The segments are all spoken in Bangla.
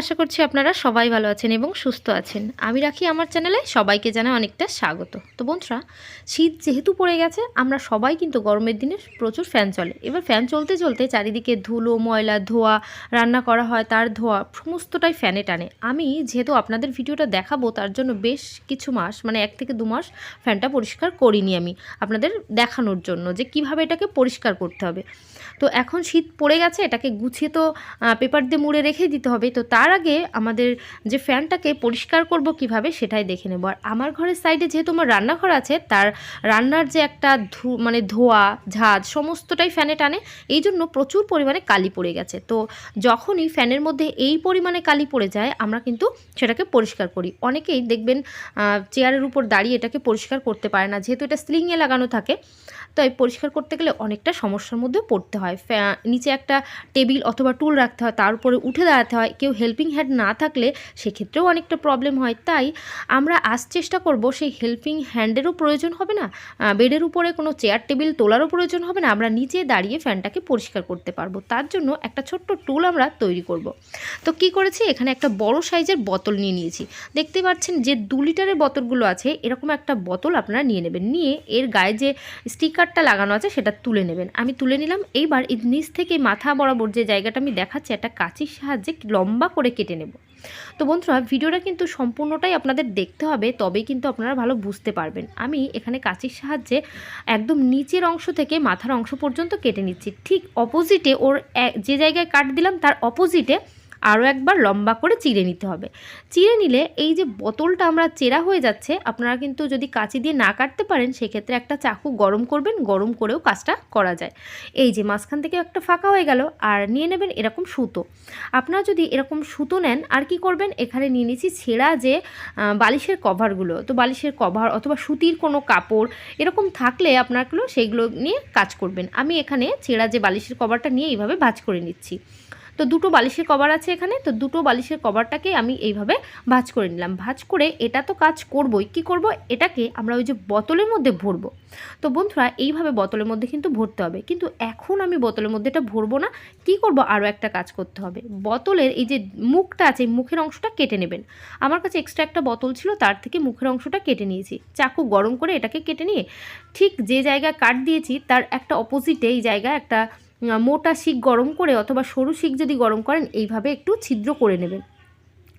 আশা করছি আপনারা সবাই ভালো আছেন এবং সুস্থ আছেন। আমি রাখি আমার চ্যানেলে, সবাইকে জানাই অনেকটা স্বাগত। তো বন্ধুরা, শীত যেহেতু পড়ে গেছে, আমরা সবাই কিন্তু গরমের দিনে প্রচুর ফ্যান চলে। এবার ফ্যান চলতে চলতে চারিদিকে ধুলো, ময়লা, ধোয়া, রান্না করা হয়, তার ধোয়া সমস্তটাই ফ্যানে টানে। আমি যেহেতু আপনাদের ভিডিওটা দেখাবো, তার জন্য বেশ কিছু মাস মানে এক থেকে দু মাস ফ্যানটা পরিষ্কার করিনি আমি আপনাদের দেখানোর জন্য, যে কীভাবে এটাকে পরিষ্কার করতে হবে। তো এখন শীত পড়ে গেছে, এটাকে গুছিয়ে তো পেপার দিয়ে মুড়ে রেখে দিতে হবে। তো তার আগে আমাদের যে ফ্যানটাকে পরিষ্কার করব কীভাবে সেটাই দেখে নেব। আর আমার ঘরের সাইডে যেহেতু আমার রান্নাঘর আছে, তার রান্নার যে একটা ধু মানে ধোয়া, ঝাঁজ সমস্তটাই ফ্যানে টানে এই জন্য প্রচুর পরিমাণে কালি পড়ে গেছে। তো যখনই ফ্যানের মধ্যে এই পরিমাণে কালি পড়ে যায়, আমরা কিন্তু সেটাকে পরিষ্কার করি। অনেকেই দেখবেন চেয়ারের উপর দাঁড়িয়ে এটাকে পরিষ্কার করতে পারে না, যেহেতু এটা স্লিংয়ে লাগানো থাকে। তাই পরিষ্কার করতে গেলে অনেকটা সমস্যার মধ্যে পড়তে হয়। ফ্যা- নিচে একটা টেবিল অথবা টুল রাখতে হয়, তার উপরে উঠে দাঁড়াতে হয়, কেউ হেল্পিং হ্যান্ড না থাকলে সেক্ষেত্রেও অনেকটা প্রবলেম হয়। তাই আমরা আজ চেষ্টা করব সেই হেল্পিং হ্যান্ডেরও প্রয়োজন হবে না বেডের উপরে কোনো চেয়ার টেবিল তোলারও প্রয়োজন হবে না, আমরা নিচে দাঁড়িয়ে ফ্যানটাকে পরিষ্কার করতে পারব। তার জন্য একটা ছোট্ট টুল আমরা তৈরি করব। তো কি করেছি? এখানে একটা বড় সাইজের বোতল নিয়ে নিয়েছি। দেখতে পাচ্ছেন যে দু লিটারের বোতলগুলো আছে, এরকম একটা বোতল আপনারা নিয়ে নেবেন। নিয়ে এর গায়ে যে স্টিকারটা লাগানো আছে, সেটা তুলে নেবেন। আমি তুলে নিলাম। এইবার নিচ থেকে মাথা বরাবর যে জায়গাটা আমি দেখাচ্ছি, একটা কাঁচির সাহায্যে লম্বা করে কেটে নেব। তো বন্ধুরা, ভিডিওটা কিন্তু সম্পূর্ণটাই আপনাদের দেখতে হবে, তবেই কিন্তু আপনারা ভালো বুঝতে পারবেন। আমি এখানে কাঁচির সাহায্যে একদম নিচের অংশ থেকে মাথার অংশ পর্যন্ত কেটে নিচ্ছি। ঠিক অপোজিটে ওর যে জায়গায় কাট দিলাম, তার অপোজিটে আরও একবার লম্বা করে চিড়ে নিতে হবে। চিড়ে নিলে এই যে বোতলটা আমরা চেরা হয়ে যাচ্ছে, আপনারা কিন্তু যদি কাঁচি দিয়ে না কাটতে পারেন, সেক্ষেত্রে একটা চাকু গরম করবেন, গরম করেও কাজটা করা যায়। এই যে মাঝখান থেকে একটা ফাঁকা হয়ে গেল, আর নিয়ে নেবেন এরকম সুতো। আপনারা যদি এরকম সুতো নেন, আর কি করবেন? এখানে নিয়ে নিয়েছি ছেঁড়া যে বালিশের কভারগুলো। তো বালিশের কভার অথবা সুতির কোনো কাপড় এরকম থাকলে আপনারগুলো সেইগুলো নিয়ে কাজ করবেন। আমি এখানে ছেঁড়া যে বালিশের কভারটা নিয়ে এইভাবে ভাজ করে নিচ্ছি। তো দুটো বালিশের কভার আছে এখানে, তো দুটো বালিশের কভারটাকে আমি এইভাবে ভাঁজ করে নিলাম। ভাঁজ করে এটা তো কাজ করবই, কি করব? এটাকে আমরা ওই যে বোতলের মধ্যে ভরবো। তো বন্ধুরা, এইভাবে বোতলের মধ্যে কিন্তু ভরতে হবে। কিন্তু এখন আমি বোতলের মধ্যে এটা ভরবো না, কি করব? আরও একটা কাজ করতে হবে। বোতলের এই যে মুখটা আছে মুখের অংশটা কেটে নেবেন। আমার কাছে এক্সট্রা একটা বোতল ছিল, তার থেকে মুখের অংশটা কেটে নিয়েছি। চাকু গরম করে এটাকে কেটে নিয়ে ঠিক যে জায়গায় কাট দিয়েছি, তার একটা অপোজিটে এই জায়গায় একটা মোটা শিক গরম করে অথবা সরু শিক যদি গরম করেন, এইভাবে একটু ছিদ্র করে নেবেন।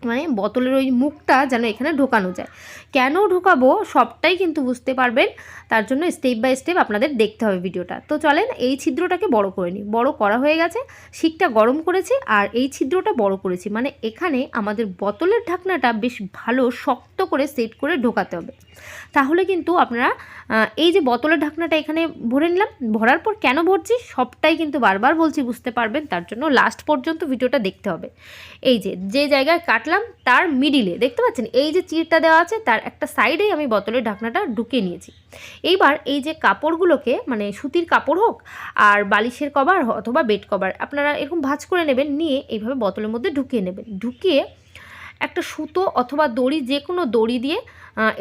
মানে বোতলের ওই মুখটা যেন এখানে ঢোকানো যায়। কেন ঢোকাবো সবটাই কিন্তু বুঝতে পারবেন। তার জন্য স্টেপ বাই স্টেপ আপনাদের দেখতে হবে ভিডিওটা। তো চলেন এই ছিদ্রটাকে বড় করে নিই। বড় করা হয়ে গেছে, শিকটা গরম করেছি আর এই ছিদ্রটা বড় করেছি। মানে এখানে আমাদের বোতলের ঢাকনাটা বেশ ভালো শক্ত করে সেট করে ঢোকাতে হবে। তাহলে কিন্তু আপনারা এই যে বোতলের ঢাকনাটা এখানে ভরে নিলাম। ভরার পর কেন ভরছি? সবটাই কিন্তু বারবার বলছি, বুঝতে পারবেন। তার জন্য লাস্ট পর্যন্ত ভিডিওটা দেখতে হবে। এই যে যে জায়গায় কাটলাম, তার মিডিলে দেখতে পাচ্ছেন? এই যে চিরটা দেওয়া আছে, তার একটা সাইডেই আমি বোতলের ঢাকনাটা ঢুকিয়ে নিয়েছি। এইবার এই যে কাপড়গুলোকে মানে সুতির কাপড় হোক আর বালিশের কভার অথবা বেড কভার আপনারা এরকম ভাঁজ করে নেবেন, নিয়ে এইভাবে বোতলের মধ্যে ঢুকিয়ে নেবেন। ঢুকিয়ে একটা সুতো অথবা দড়ি, যে কোনো দড়ি দিয়ে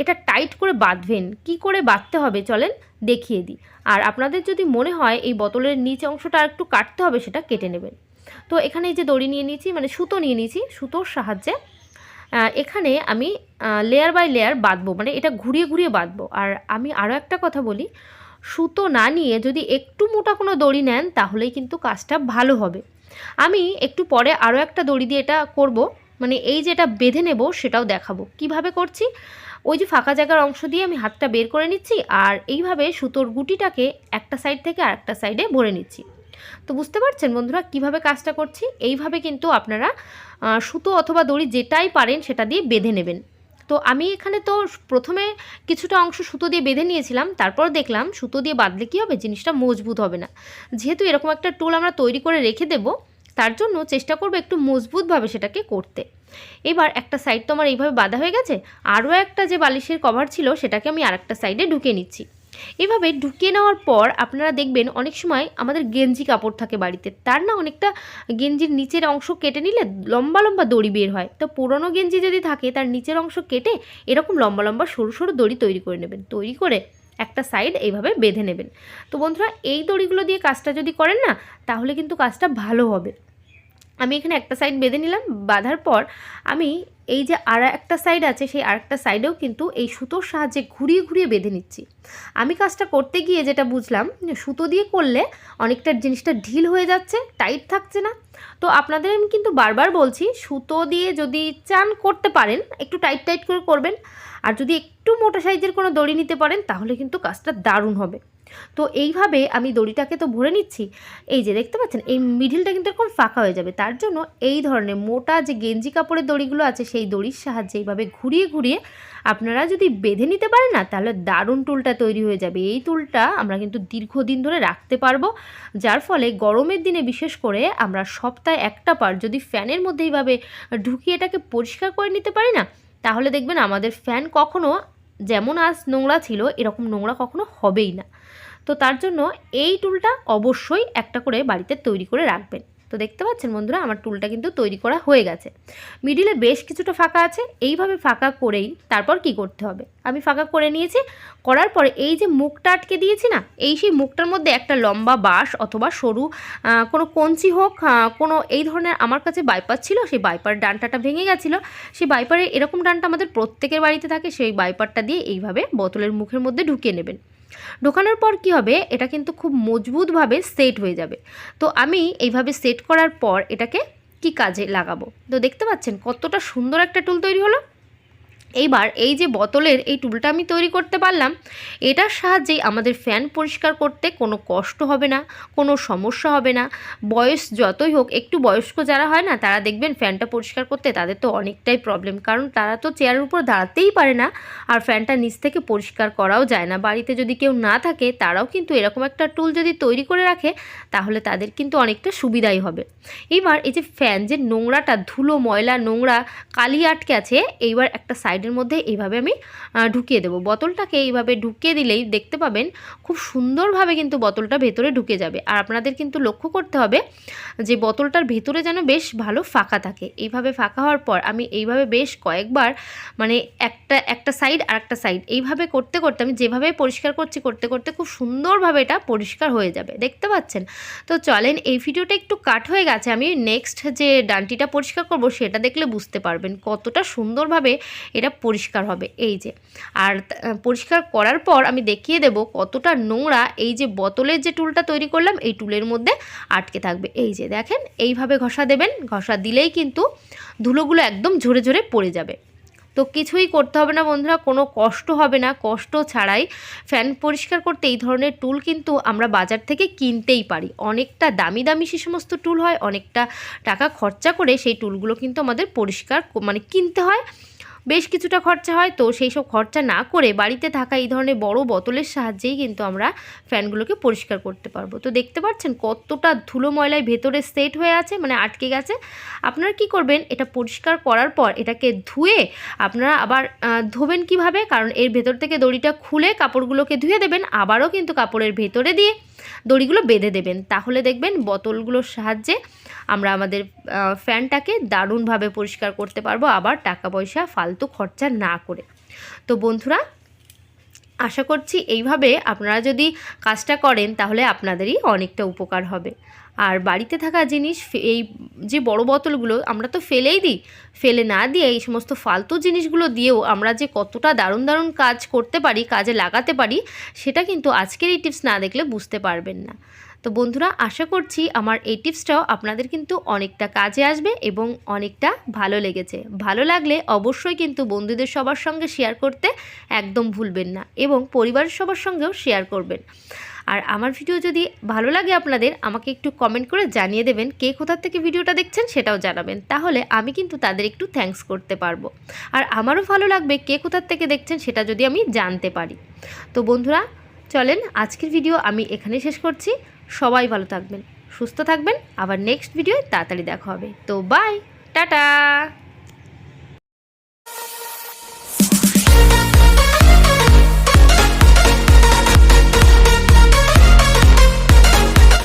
এটা টাইট করে বাঁধবেন। কি করে বাঁধতে হবে চলেন দেখিয়ে দিই। আর আপনাদের যদি মনে হয় এই বোতলের নিচে অংশটা একটু কাটতে হবে, সেটা কেটে নেবেন। তো এখানে এই যে দড়ি নিয়ে নিয়েছি মানে সুতো নিয়ে নিয়েছি, সুতোর সাহায্যে এখানে আমি লেয়ার বাই লেয়ার বাঁধবো মানে এটা ঘুরিয়ে ঘুরিয়ে বাঁধবো। আর আমি আরও একটা কথা বলি, সুতো না নিয়ে যদি একটু মোটা কোনো দড়ি নেন, তাহলেই কিন্তু কাজটা ভালো হবে। আমি একটু পরে আরও একটা দড়ি দিয়ে এটা করব। মানে এই যেটা বেঁধে নেব, সেটাও দেখাবো। কীভাবে করছি? ওই যে ফাঁকা জায়গার অংশ দিয়ে আমি হাতটা বের করে নিচ্ছি আর এইভাবে সুতোর গুটিটাকে একটা সাইড থেকে আরেকটা সাইডে ভরে নিচ্ছি। তো বুঝতে পারছেন বন্ধুরা কীভাবে কাজটা করছি? এইভাবে কিন্তু আপনারা সুতো অথবা দড়ি যেটাই পারেন সেটা দিয়ে বেঁধে নেবেন। তো আমি এখানে তো প্রথমে কিছুটা অংশ সুতো দিয়ে বেঁধে নিয়েছিলাম, তারপর দেখলাম সুতো দিয়ে বাঁধলে কী হবে? জিনিসটা মজবুত হবে না। যেহেতু এরকম একটা টুল আমরা তৈরি করে রেখে দেব তার জন্য চেষ্টা করব একটু মজবুতভাবে সেটাকে করতে। এবার একটা সাইড তো আমার এইভাবে বাঁধা হয়ে গেছে, আরও একটা যে বালিশের কভার ছিল সেটাকে আমি আরেকটা সাইডে ঢুকে নিচ্ছি। এভাবে ঢুকিয়ে নেওয়ার পর আপনারা দেখবেন অনেক সময় আমাদের গেঞ্জি কাপড় থাকে বাড়িতে, তার না অনেকটা গেঞ্জির নিচের অংশ কেটে নিলে লম্বা লম্বা দড়ি বের হয়। তো পুরনো গেঞ্জি যদি থাকে তার নিচের অংশ কেটে এরকম লম্বা লম্বা সরু সরু দড়ি তৈরি করে নেবেন, তৈরি করে একটা সাইড এইভাবে বেঁধে নেবেন। তো বন্ধুরা, এই দড়িগুলো দিয়ে কাজটা যদি করেন না, তাহলে কিন্তু কাজটা ভালো হবে। আমি এখানে একটা সাইড বেঁধে নিলাম, বাঁধার পর আমি এই যে আর একটা সাইড আছে, সেই আর একটা সাইডেও কিন্তু এই সুতোর সাহায্যে ঘুরিয়ে ঘুরিয়ে বেঁধে নিচ্ছি। আমি কাজটা করতে গিয়ে যেটা বুঝলাম সুতো দিয়ে করলে অনেকটা জিনিসটা ঢিল হয়ে যাচ্ছে টাইট থাকছে না। তো আপনাদের আমি কিন্তু বারবার বলছি, সুতো দিয়ে যদি চান করতে পারেন, একটু টাইট টাইট করে করবেন। আর যদি একটু মোটা সাইজের কোনো দড়ি নিতে পারেন, তাহলে কিন্তু কাজটা দারুণ হবে। তো এইভাবে আমি দড়িটাকে তো ভরে নিচ্ছি। এই যে দেখতে পাচ্ছেন, এই মিডিলটা কিন্তু এরকম ফাঁকা হয়ে যাবে। তার জন্য এই ধরনের মোটা যে গেঞ্জি কাপড়ের দড়িগুলো আছে, সেই দড়ির সাহায্যে এইভাবে ঘুরিয়ে ঘুরিয়ে আপনারা যদি বেঁধে নিতে পারেন না, তাহলে দারুণ টুলটা তৈরি হয়ে যাবে। এই টুলটা আমরা কিন্তু দীর্ঘদিন ধরে রাখতে পারব, যার ফলে গরমের দিনে বিশেষ করে আমরা সপ্তাহে একটা পার যদি ফ্যানের মধ্যে এইভাবে ঢুকিয়ে এটাকে পরিষ্কার করে নিতে পারি না, তাহলে দেখবেন আমাদের ফ্যান কখনো যেমন আজ নোংরা ছিল, এরকম নোংরা কখনো হবেই না। তো তার জন্য এই টুলটা অবশ্যই একটা করে বাড়িতে তৈরি করে রাখবেন। তো দেখতে পাচ্ছেন বন্ধুরা, আমার টুলটা কিন্তু তৈরি করা হয়ে গেছে। মিডিলে বেশ কিছুটা ফাঁকা আছে, এইভাবে ফাঁকা করেই তারপর কি করতে হবে? আমি ফাঁকা করে নিয়েছি, করার পরে এই যে মুখটা আটকে দিয়েছি না, এই সেই মুখটার মধ্যে একটা লম্বা বাঁশ অথবা সরু কোনো কঞ্চি হোক কোনো এই ধরনের আমার কাছে বাইপার ছিল, সেই বাইপার ডানটাটা ভেঙে গেছিল। সেই বাইপারে এরকম ডানটা আমাদের প্রত্যেকের বাড়িতে থাকে, সেই বাইপারটা দিয়ে এইভাবে বোতলের মুখের মধ্যে ঢুকিয়ে নেবেন। ঢোকানোর পর কি হবে? এটা কিন্তু খুব মজবুতভাবে সেট হয়ে যাবে। তো আমি এইভাবে সেট করার পর এটাকে কি কাজে লাগাবো? তো দেখতে পাচ্ছেন কতটা সুন্দর একটা টুল তৈরি হলো। এইবার এই যে বোতলের এই টুলটা আমি তৈরি করতে পারলাম, এটার সাহায্যেই আমাদের ফ্যান পরিষ্কার করতে কোনো কষ্ট হবে না, কোনো সমস্যা হবে না। বয়স যতই হোক, একটু বয়স্ক যারা হয় না, তারা দেখবেন ফ্যানটা পরিষ্কার করতে তাদের তো অনেকটাই প্রবলেম কারণ তারা তো চেয়ারের উপর দাঁড়াতেই পারে না আর ফ্যানটা নিচ থেকে পরিষ্কার করাও যায় না। বাড়িতে যদি কেউ না থাকে, তারাও কিন্তু এরকম একটা টুল যদি তৈরি করে রাখে, তাহলে তাদের কিন্তু অনেকটা সুবিধাই হবে। এবার এই যে ফ্যান যে নোংরাটা, ধুলো, ময়লা, নোংরা কালি আটকে আছে, এইবার একটা সাইডের মধ্যে এইভাবে আমি ঢুকিয়ে দেবো। বোতলটাকে এইভাবে ঢুকিয়ে দিলেই দেখতে পাবেন খুব সুন্দরভাবে কিন্তু বোতলটা ভেতরে ঢুকে যাবে। আর আপনাদের কিন্তু লক্ষ্য করতে হবে যে বোতলটার ভেতরে যেন বেশ ভালো ফাঁকা থাকে। এইভাবে ফাঁকা হওয়ার পর আমি এইভাবে বেশ কয়েকবার মানে একটা একটা সাইড আর একটা সাইড এইভাবে করতে করতে আমি যেভাবে পরিষ্কার করছি, করতে করতে খুব সুন্দরভাবে এটা পরিষ্কার হয়ে যাবে। দেখতে পাচ্ছেন? তো চলেন এই ভিডিওটা একটু কাট হয়ে গেছে। আমি নেক্সট যে ডান্টিটা পরিষ্কার করব সেটা দেখলে বুঝতে পারবেন কতটা সুন্দরভাবে এটা পরিষ্কার হবে, এই যে। আর পরিষ্কার করার পর আমি দেখিয়ে দেব কতটা নোংরা এই যে বোতলের যে টুলটা তৈরি করলাম, এই টুলের মধ্যে আটকে থাকবে। এই যে দেখেন, এইভাবে ঘষা দেবেন, ঘষা দিলেই কিন্তু ধুলোগুলো একদম ঝরে ঝরে পড়ে যাবে। তো কিছুই করতে হবে না বন্ধুরা, কোনো কষ্ট হবে না, কষ্ট ছাড়াই ফ্যান পরিষ্কার করতে এই ধরনের টুল কিন্তু আমরা বাজার থেকে কিনতেই পারি। অনেকটা দামি দামি সে সমস্ত টুল হয়, অনেকটা টাকা খরচা করে সেই টুলগুলো কিন্তু আমাদের পরিষ্কার মানে কিনতে হয়। বেশ কিছুটা খরচা হয়। তো সেই সব খরচা না করে বাড়িতে থাকা এই ধরনের বড় বোতলের সাহায্যেই কিন্তু আমরা ফ্যানগুলোকে পরিষ্কার করতে পারব। তো দেখতে পাচ্ছেন কতটা ধুলো ময়লায় ভেতরে সেট হয়ে আছে মানে আটকে গেছে। আপনারা কি করবেন, এটা পরিষ্কার করার পর এটাকে ধুয়ে আপনারা আবার ধোবেন কীভাবে? কারণ এর ভেতর থেকে দড়িটা খুলে কাপড়গুলোকে ধুয়ে দেবেন, আবারও কিন্তু কাপড়ের ভেতরে দিয়ে দড়িগুলো বেঁধে দেবেন। তাহলে দেখবেন বোতলগুলোর সাহায্যে আমরা আমাদের ফ্যানটাকে দারুণভাবে পরিষ্কার করতে পারব, আবার টাকা পয়সা ফালতু খরচা না করে। তো বন্ধুরা, আশা করছি এইভাবে আপনারা যদি কাজটা করেন, তাহলে আপনাদেরই অনেকটা উপকার হবে। আর বাড়িতে থাকা জিনিস এই যে বড় বোতলগুলো আমরা তো ফেলেই দিই, ফেলে না দিয়ে এই সমস্ত ফালতু জিনিসগুলো দিয়েও আমরা যে কতটা দারুণ দারুণ কাজ করতে পারি, কাজে লাগাতে পারি, সেটা কিন্তু আজকের এই টিপস না দেখলে বুঝতে পারবেন না। তো বন্ধুরা, আশা করছি আমার এই টিপসটাও আপনাদের কিন্তু অনেকটা কাজে আসবে এবং অনেকটা ভালো লেগেছে। ভালো লাগলে অবশ্যই কিন্তু বন্ধুদের সবার সঙ্গে শেয়ার করতে একদম ভুলবেন না এবং পরিবারের সবার সঙ্গেও শেয়ার করবেন। আর আমার ভিডিও যদি ভালো লাগে আপনাদের, আমাকে একটু কমেন্ট করে জানিয়ে দেবেন কে কোথা থেকে ভিডিওটা দেখছেন সেটাও জানাবেন। তাহলে আমি কিন্তু তাদের একটু থ্যাঙ্কস করতে পারব। আর আমারও ভালো লাগবে কে কোথার থেকে দেখছেন সেটা যদি আমি জানতে পারি। তো বন্ধুরা, চলেন আজকের ভিডিও আমি এখানে শেষ করছি। সবাই ভালো থাকবেন সুস্থ থাকবেন। আবার নেক্সট ভিডিও তাড়াতাড়ি দেখা হবে। তো বাই টাটা!